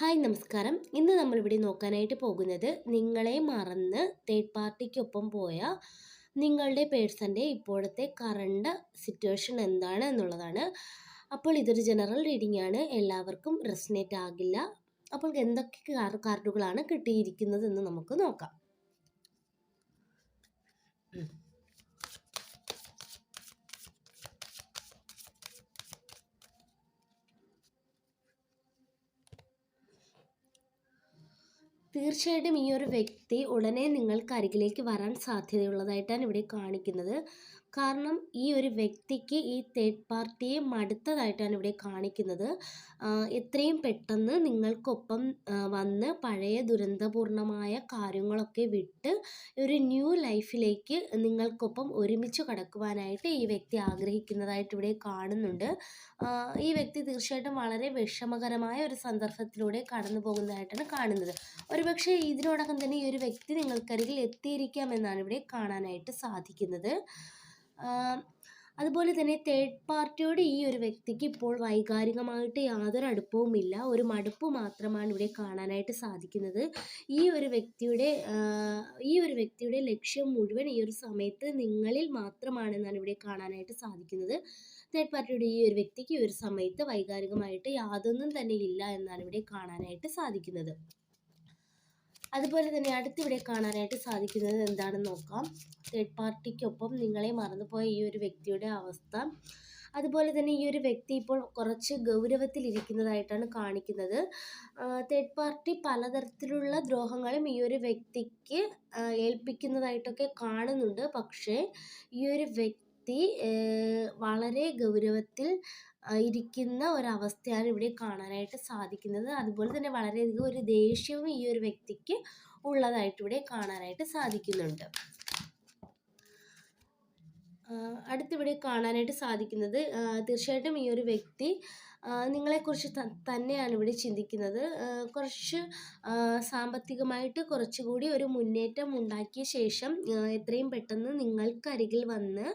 Hi നമസ്കാരം. ഇന്ന് നമ്മളിവിടെ നോക്കാനായിട്ട് പോകുന്നത് നിങ്ങളെ മറന്ന് തേർഡ് പാർട്ടിക്കൊപ്പം പോയ നിങ്ങളുടെ പേഴ്സന്റെ ഇപ്പോഴത്തെ കറണ്ട് സിറ്റുവേഷൻ എന്താണ് എന്നുള്ളതാണ്. അപ്പോൾ ഇതൊരു ജനറൽ റീഡിംഗ് ആണ്. എല്ലാവർക്കും റെസിനേറ്റ് ആകില്ല. അപ്പോൾ എന്തൊക്കെ കാർഡുകളാണ് കിട്ടിയിരിക്കുന്നത് എന്ന് നമുക്ക് നോക്കാം. തീർച്ചയായിട്ടും ഈ ഒരു വ്യക്തി ഉടനെ നിങ്ങൾക്ക് അരികിലേക്ക് വരാൻ സാധ്യതയുള്ളതായിട്ടാണ് ഇവിടെ കാണിക്കുന്നത്. കാരണം ഈ ഒരു വ്യക്തിക്ക് ഈ തേർഡ് പാർട്ടിയെ മടുത്തതായിട്ടാണ് ഇവിടെ കാണിക്കുന്നത്. എത്രയും പെട്ടെന്ന് നിങ്ങൾക്കൊപ്പം വന്ന് പഴയ ദുരന്തപൂർണമായ കാര്യങ്ങളൊക്കെ വിട്ട് ഒരു ന്യൂ ലൈഫിലേക്ക് നിങ്ങൾക്കൊപ്പം ഒരുമിച്ച് കടക്കുവാനായിട്ട് ഈ വ്യക്തി ആഗ്രഹിക്കുന്നതായിട്ട് ഇവിടെ കാണുന്നുണ്ട്. ഈ വ്യക്തി തീർച്ചയായിട്ടും വളരെ വിഷമകരമായ ഒരു സന്ദർഭത്തിലൂടെ കടന്നു പോകുന്നതായിട്ടാണ് കാണുന്നത്. ഒരുപക്ഷെ ഇതിനോടകം തന്നെ ഈ ഒരു വ്യക്തി നിങ്ങൾക്കരികിൽ എത്തിയിരിക്കാമെന്നാണ് ഇവിടെ കാണാനായിട്ട് സാധിക്കുന്നത്. അതുപോലെ തന്നെ തേർഡ് പാർട്ടിയോട് ഈ ഒരു വ്യക്തിക്ക് ഇപ്പോൾ വൈകാരികമായിട്ട് യാതൊരു അടുപ്പവുമില്ല. ഒരു മടുപ്പ് മാത്രമാണ് ഇവിടെ കാണാനായിട്ട് സാധിക്കുന്നത്. ഈ ഒരു വ്യക്തിയുടെ ഈ ഒരു വ്യക്തിയുടെ ലക്ഷ്യം മുഴുവൻ ഈ ഒരു സമയത്ത് നിങ്ങളിൽ മാത്രമാണെന്നാണ് ഇവിടെ കാണാനായിട്ട് സാധിക്കുന്നത്. തേർഡ് പാർട്ടിയുടെ ഈ ഒരു വ്യക്തിക്ക് ഈ ഒരു സമയത്ത് വൈകാരികമായിട്ട് യാതൊന്നും തന്നെ ഇല്ല എന്നാണ് ഇവിടെ കാണാനായിട്ട് സാധിക്കുന്നത്. അതുപോലെ തന്നെ അടുത്തിവിടെ കാണാനായിട്ട് സാധിക്കുന്നത് എന്താണെന്ന് നോക്കാം. തേർഡ് പാർട്ടിക്കൊപ്പം നിങ്ങളെ മറന്നുപോയ ഈ ഒരു വ്യക്തിയുടെ അവസ്ഥ. അതുപോലെ തന്നെ ഈ ഒരു വ്യക്തി ഇപ്പോൾ കുറച്ച് ഗൗരവത്തിലിരിക്കുന്നതായിട്ടാണ് കാണിക്കുന്നത്. തേർഡ് പാർട്ടി പലതരത്തിലുള്ള ദ്രോഹങ്ങളും ഈ ഒരു വ്യക്തിക്ക് ഏൽപ്പിക്കുന്നതായിട്ടൊക്കെ കാണുന്നുണ്ട്. പക്ഷേ ഈ ഒരു വ്യക്തി ഏഹ്, വളരെ ഗൗരവത്തിൽ ഇരിക്കുന്ന ഒരവസ്ഥയാണ് ഇവിടെ കാണാനായിട്ട് സാധിക്കുന്നത്. അതുപോലെ തന്നെ വളരെയധികം ഒരു ദേഷ്യവും ഈ ഒരു വ്യക്തിക്ക് ഉള്ളതായിട്ട് ഇവിടെ കാണാനായിട്ട് സാധിക്കുന്നുണ്ട്. അടുത്തിവിടെ കാണാനായിട്ട് സാധിക്കുന്നത് തീർച്ചയായിട്ടും ഈ ഒരു വ്യക്തി നിങ്ങളെക്കുറിച്ച് തന്നെയാണ് ഇവിടെ ചിന്തിക്കുന്നത്. കുറച്ച് സാമ്പത്തികമായിട്ട് കുറച്ചുകൂടി ഒരു മുന്നേറ്റം ഉണ്ടാക്കിയ ശേഷം എത്രയും പെട്ടെന്ന് നിങ്ങൾക്കരികിൽ വന്ന്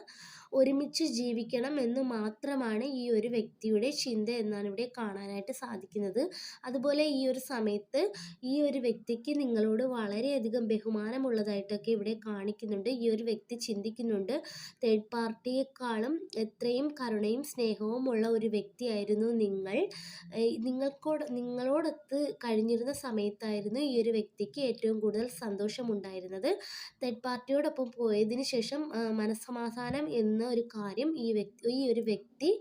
ഒരുമിച്ച് ജീവിക്കണം എന്ന് മാത്രമാണ് ഈ ഒരു വ്യക്തിയുടെ ചിന്ത എന്നാണ് ഇവിടെ കാണാനായിട്ട് സാധിക്കുന്നത്. അതുപോലെ ഈ ഒരു സമയത്ത് ഈ ഒരു വ്യക്തിക്ക് നിങ്ങളോട് വളരെയധികം ബഹുമാനമുള്ളതായിട്ടൊക്കെ ഇവിടെ കാണിക്കുന്നുണ്ട്. ഈ ഒരു വ്യക്തി ചിന്തിക്കുന്നുണ്ട് തേർഡ് പാർട്ടിയെക്കാളും എത്രയും കരുണയും സ്നേഹവും ഉള്ള ഒരു വ്യക്തിയായിരുന്നു നിങ്ങൾ നിങ്ങൾക്കോട് നിങ്ങളോടൊത്ത് കഴിഞ്ഞിരുന്ന സമയത്തായിരുന്നു ഈ ഒരു വ്യക്തിക്ക് ഏറ്റവും കൂടുതൽ സന്തോഷമുണ്ടായിരുന്നത്. തേർഡ് പാർട്ടിയോടൊപ്പം പോയതിന് ശേഷം മനസ്സമാധാനം എന്ന ഒരു കാര്യം ഈ വ്യക്തി ഈ ഒരു വ്യക്തി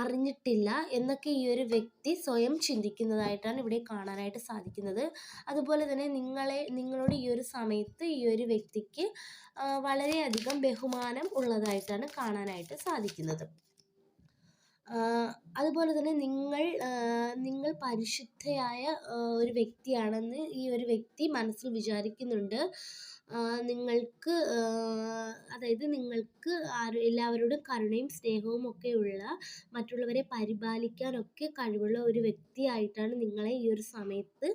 അറിഞ്ഞിട്ടില്ല എന്നൊക്കെ ഈ ഒരു വ്യക്തി സ്വയം ചിന്തിക്കുന്നതായിട്ടാണ് ഇവിടെ കാണാനായിട്ട് സാധിക്കുന്നത്. അതുപോലെ തന്നെ നിങ്ങളെ നിങ്ങളോട് ഈ ഒരു സമയത്ത് ഈ ഒരു വ്യക്തിക്ക് വളരെയധികം ബഹുമാനം ഉള്ളതായിട്ടാണ് കാണാനായിട്ട് സാധിക്കുന്നത്. അതുപോലെ തന്നെ നിങ്ങൾ നിങ്ങൾ പരിശുദ്ധയായ ഒരു വ്യക്തിയാണെന്ന് ഈ ഒരു വ്യക്തി മനസ്സിൽ വിചാരിക്കുന്നുണ്ട്. നിങ്ങൾക്ക് അതായത് നിങ്ങൾക്ക് എല്ലാവരോടും കരുണയും സ്നേഹവും ഒക്കെ ഉള്ള മറ്റുള്ളവരെ പരിപാലിക്കാനൊക്കെ കഴിവുള്ള ഒരു വ്യക്തിയായിട്ടാണ് നിങ്ങളെ ഈ ഒരു സമയത്ത്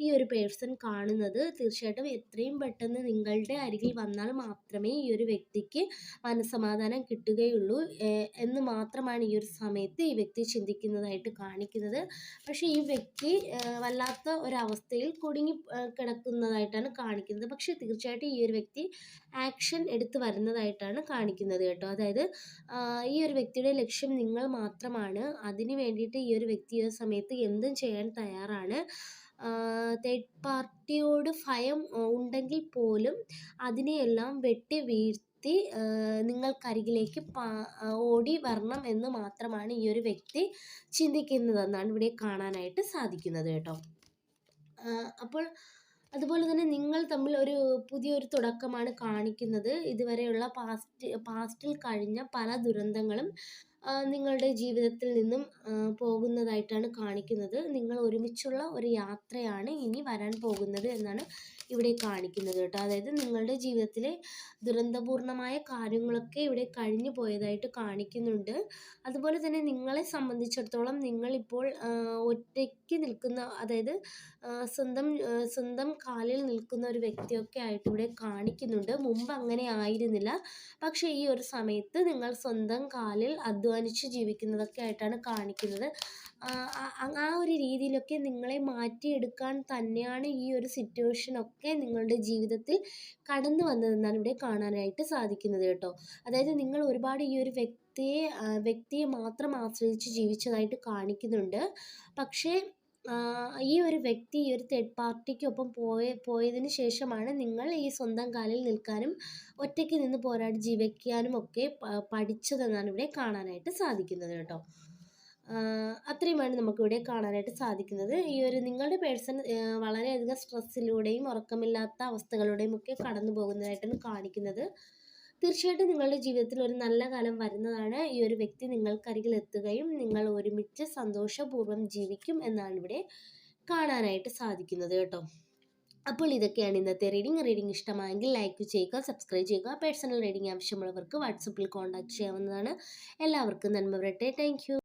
ഈ ഒരു പേഴ്സൺ കാണുന്നത്. തീർച്ചയായിട്ടും എത്രയും പെട്ടെന്ന് നിങ്ങളുടെ അരികിൽ വന്നാൽ മാത്രമേ ഈ ഒരു വ്യക്തിക്ക് മനസ്സമാധാനം കിട്ടുകയുള്ളൂ. എന്ന് മാത്രമാണ് ഈ ഒരു സമയത്ത് ഈ വ്യക്തി ചിന്തിക്കുന്നതായിട്ട് കാണിക്കുന്നത്. പക്ഷേ ഈ വ്യക്തി വല്ലാത്ത ഒരവസ്ഥയിൽ കുടുങ്ങി കിടക്കുന്നതായിട്ടാണ് കാണിക്കുന്നത്. പക്ഷേ തീർച്ചയായിട്ടും ഈ ഒരു വ്യക്തി ആക്ഷൻ എടുത്ത് വരുന്നതായിട്ടാണ് കാണിക്കുന്നത് കേട്ടോ. അതായത് ഈ ഒരു വ്യക്തിയുടെ ലക്ഷ്യം നിങ്ങൾ മാത്രമാണ്. അതിന് വേണ്ടിയിട്ട് ഈ ഒരു വ്യക്തി ഈ സമയത്ത് എന്തും ചെയ്യാൻ തയ്യാറാണ്. തേർഡ് പാർട്ടിയോട് ഭയം ഉണ്ടെങ്കിൽ പോലും അതിനെയെല്ലാം വെട്ടി വീഴ്ത്തി നിങ്ങൾക്കരികിലേക്ക് ഓടി വരണം എന്ന് മാത്രമാണ് ഈ ഒരു വ്യക്തി ചിന്തിക്കുന്നതെന്നാണ് ഇവിടെ കാണാനായിട്ട് സാധിക്കുന്നത് കേട്ടോ. അപ്പോൾ അതുപോലെ തന്നെ നിങ്ങൾ തമ്മിൽ ഒരു പുതിയൊരു തുടക്കമാണ് കാണിക്കുന്നത്. ഇതുവരെയുള്ള പാസ്റ്റ് പാസ്റ്റിൽ കഴിഞ്ഞ പല ദുരന്തങ്ങളും നിങ്ങളുടെ ജീവിതത്തിൽ നിന്നും പോകുന്നതായിട്ടാണ് കാണിക്കുന്നത്. നിങ്ങൾ ഒരുമിച്ചുള്ള ഒരു യാത്രയാണ് ഇനി വരാൻ പോകുന്നത് എന്നാണ് ഇവിടെ കാണിക്കുന്നത് കേട്ടോ. അതായത് നിങ്ങളുടെ ജീവിതത്തിലെ ദുരന്തപൂർണമായ കാര്യങ്ങളൊക്കെ ഇവിടെ കഴിഞ്ഞു പോയതായിട്ട് കാണിക്കുന്നുണ്ട്. അതുപോലെ തന്നെ നിങ്ങളെ സംബന്ധിച്ചിടത്തോളം നിങ്ങളിപ്പോൾ ഒറ്റയ്ക്ക് നിൽക്കുന്ന അതായത് സ്വന്തം സ്വന്തം കാലിൽ നിൽക്കുന്ന ഒരു വ്യക്തിയൊക്കെ ആയിട്ട് ഇവിടെ കാണിക്കുന്നുണ്ട്. മുമ്പ് അങ്ങനെ ആയിരുന്നില്ല. പക്ഷേ ഈ ഒരു സമയത്ത് നിങ്ങൾ സ്വന്തം കാലിൽ അധ്വാനിച്ച് ജീവിക്കുന്നതൊക്കെ ആയിട്ടാണ് കാണിക്കുന്നത്. ആ, ഒരു രീതിയിലൊക്കെ നിങ്ങളെ മാറ്റിയെടുക്കാൻ തന്നെയാണ് ഈ ഒരു സിറ്റുവേഷനൊക്കെ നിങ്ങളുടെ ജീവിതത്തിൽ കടന്നു വന്നതെന്നാണ് ഇവിടെ കാണാനായിട്ട് സാധിക്കുന്നത് കേട്ടോ. അതായത് നിങ്ങൾ ഒരുപാട് ഈ ഒരു വ്യക്തിയെ വ്യക്തിയെ മാത്രം ആശ്രയിച്ച് ജീവിച്ചതായിട്ട് കാണിക്കുന്നുണ്ട്. പക്ഷേ ഈ ഒരു വ്യക്തി ഈ ഒരു തേർഡ് പാർട്ടിക്കൊപ്പം പോയ പോയതിന് ശേഷമാണ് നിങ്ങൾ ഈ സ്വന്തം കാലിൽ നിൽക്കാനും ഒറ്റയ്ക്ക് നിന്ന് പോരാടി ജീവിക്കാനും ഒക്കെ പഠിച്ചതെന്നാണ് ഇവിടെ കാണാനായിട്ട് സാധിക്കുന്നത് കേട്ടോ. അത്രയുമാണ് നമുക്കിവിടെ കാണാനായിട്ട് സാധിക്കുന്നത്. ഈ ഒരു നിങ്ങളുടെ പേഴ്സൺ വളരെയധികം സ്ട്രെസ്സിലൂടെയും ഉറക്കമില്ലാത്ത അവസ്ഥകളുടെയും ഒക്കെ കടന്നു പോകുന്നതായിട്ടാണ് കാണിക്കുന്നത്. തീർച്ചയായിട്ടും നിങ്ങളുടെ ജീവിതത്തിൽ ഒരു നല്ല കാലം വരുന്നതാണ്. ഈ ഒരു വ്യക്തി നിങ്ങൾക്കരികിൽ എത്തുകയും നിങ്ങൾ ഒരുമിച്ച് സന്തോഷപൂർവം ജീവിക്കും എന്നാണ് ഇവിടെ കാണാനായിട്ട് സാധിക്കുന്നത് കേട്ടോ. അപ്പോൾ ഇതൊക്കെയാണ് ഇന്നത്തെ റീഡിംഗ് റീഡിംഗ് ഇഷ്ടമായെങ്കിൽ ലൈക്ക് ചെയ്യുക സബ്സ്ക്രൈബ് ചെയ്യുക. പേഴ്സണൽ റീഡിംഗ് ആവശ്യമുള്ളവർക്ക് വാട്സപ്പിൽ കോൺടാക്ട് ചെയ്യാവുന്നതാണ്. എല്ലാവർക്കും നന്മ വരട്ടെ. താങ്ക്